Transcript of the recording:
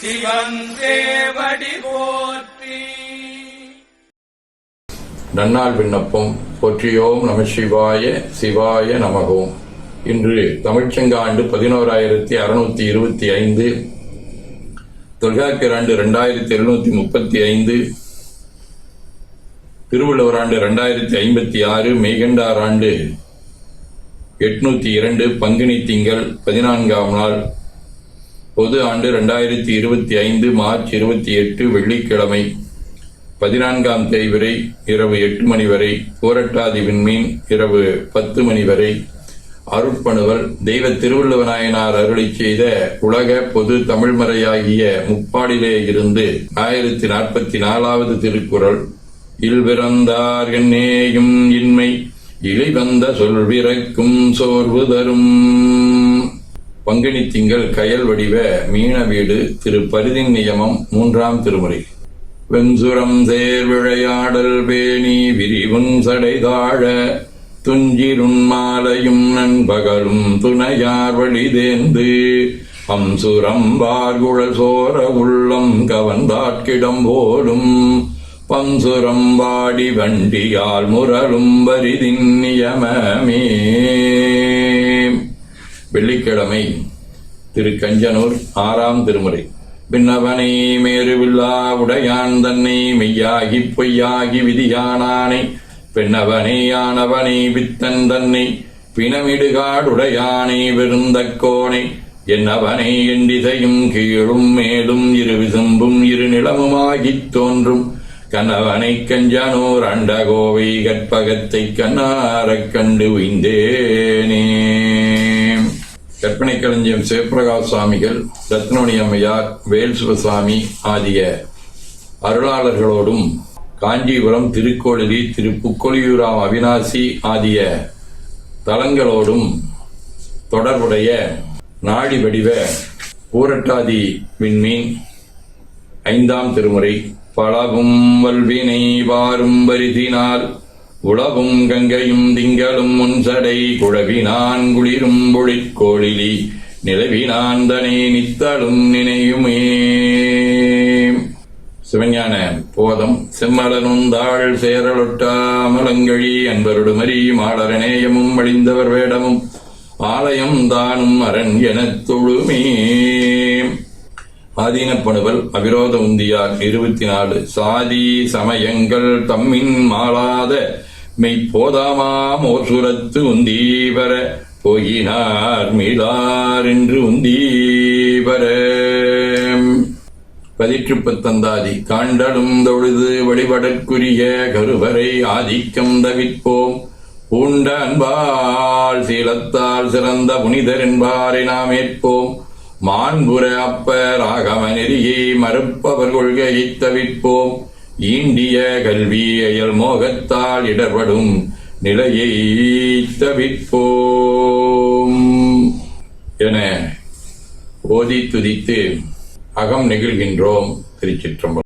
சிவன் போற்றி. நன்னாள் விண்ணப்பம். போற்றியோம் நம சிவாய சிவாய நமகோம் இன்று தமிழ்ச்சங்க ஆண்டு பதினோராயிரத்தி அறுநூத்தி இருபத்தி ஐந்து. தொல்காப்பியர் ரெண்டாயிரத்தி எழுநூத்தி முப்பத்தி ஐந்து. திருவள்ளுவர் ஆண்டு ரெண்டாயிரத்தி ஐம்பத்தி ஆறு. மெய்கண்டார் ஆண்டு எட்நூத்தி இரண்டு. பங்குனி திங்கள் பதினான்காம் நாள். பொது ஆண்டு ரெண்டாயிரத்தி இருபத்தி ஐந்து மார்ச் இருபத்தி எட்டு வெள்ளிக்கிழமை பதினான்காம் தேதி வரை இரவு எட்டு மணி வரை பூரட்டாதி விண்மீன் இரவு பத்து மணி வரை அருட்பணுவல் தெய்வ திருவள்ளுவநாயனார் அருளை செய்த உலக பொது தமிழ்மறையாகிய முப்பாடிலே இருந்து ஆயிரத்தி நாற்பத்தி நாலாவது திருக்குறள் இல்பிறந்தார் என்னேயும் இன்மை இழிவந்த சொல்விறக்கும் சோர்வு தரும். பங்குனி திங்கள் கயல் வடிவ மீன வீடு திரு பரிதின் நியமம் மூன்றாம் திருமுறை. வெண்சுரம் சேர் விளையாடல் பேணி விரிவும் சடைதாழ துஞ்சிருண் மாலையும் நண்பகலும் துணையார் வழிதேந்து அம்சுரம் வார்குழல் சோர உள்ளம் கவர்ந்தாட்கிடம் போலும் பம்சுரம் வாடி வண்டியால் முரலும் வரிதின் நியமமே. வெள்ளிக்கிழமை. திரு கஞ்சனூர் ஆறாம் திருமுறை. பின்னவனை மேருவில்லா உடையான் தன்னை மெய்யாகி பொய்யாகி விதியானானை. பெண்ணவனே ஆனவனை வித்தன் தன்னை பிணமிடுகாடுடையானை விருந்தக்கோனை என்னவனை எண்டிசையும் கீழும் மேலும் இரு விசும்பும் இரு நிலமுமாகித் தோன்றும். கணவனை கஞ்சனூர் அண்டகோவை கற்பகத்தை கண்ணாரக் கண்டு உய்ந்தேனே. கற்பனை களஞ்சியம் சிவபிரகாஷ் சுவாமிகள் ரத்னோணி அம்மையார் வேல் சிவசாமி ஆகிய அருளாளர்களோடும் காஞ்சிபுரம் திருக்கோளிலி திரு புக்கொழியூராம் அவினாசி ஆகிய தலங்களோடும் தொடர்புடைய நாடி வடிவ ஊரட்டாதி விண்மீன் ஐந்தாம் திருமுறை பழகும் வல்வினை வாரும் வரிதினால் உளவும் கங்கையும் திங்களும் முன்சடை குழவினான் குளிரும் பொழிற்கோழிலி நிலவினான் தனே நித்தலும் நினையுமே. சிவஞான போதம் செம்மலனுந்தாள் சேரலொட்டாமலங்கழி அன்பருடுமரி மாடரநேயமும் வழிந்தவர் வேடமும் ஆலயம் தானும் அரண் எனத் தொழுமே. ஆதீனப்பணுவல் அவிரோத உந்தியார் இருபத்தி நாலு. சாதி சமயங்கள் தம்மின் மாளாத மெய்ப்போதாமாம் ஓர் சுரத்து உந்தீவர போயினார் மீளார் என்று உந்தீபர பதிற்று பத்தந்தாதி தொழுது வழிபடற்குரிய கருவறை ஆதிக்கம் தவிர்ப்போம் பூண்ட அன்பால் சீலத்தால் சிறந்த புனிதர் என்பாரை நாம் ஏற்போம். மாண்புற அப்பர் ஆகம நெறியை மறுப்பவர் கொள்கையை தவிர்ப்போம் ஈண்டிய கல்வி அயல் மோகத்தால் இடர்படும் நிலையை தவிர்ப்போம் என ஓதி துதித்து அகம் நெகிழ்கின்றோம் திருச்சிற்றம்பலம்.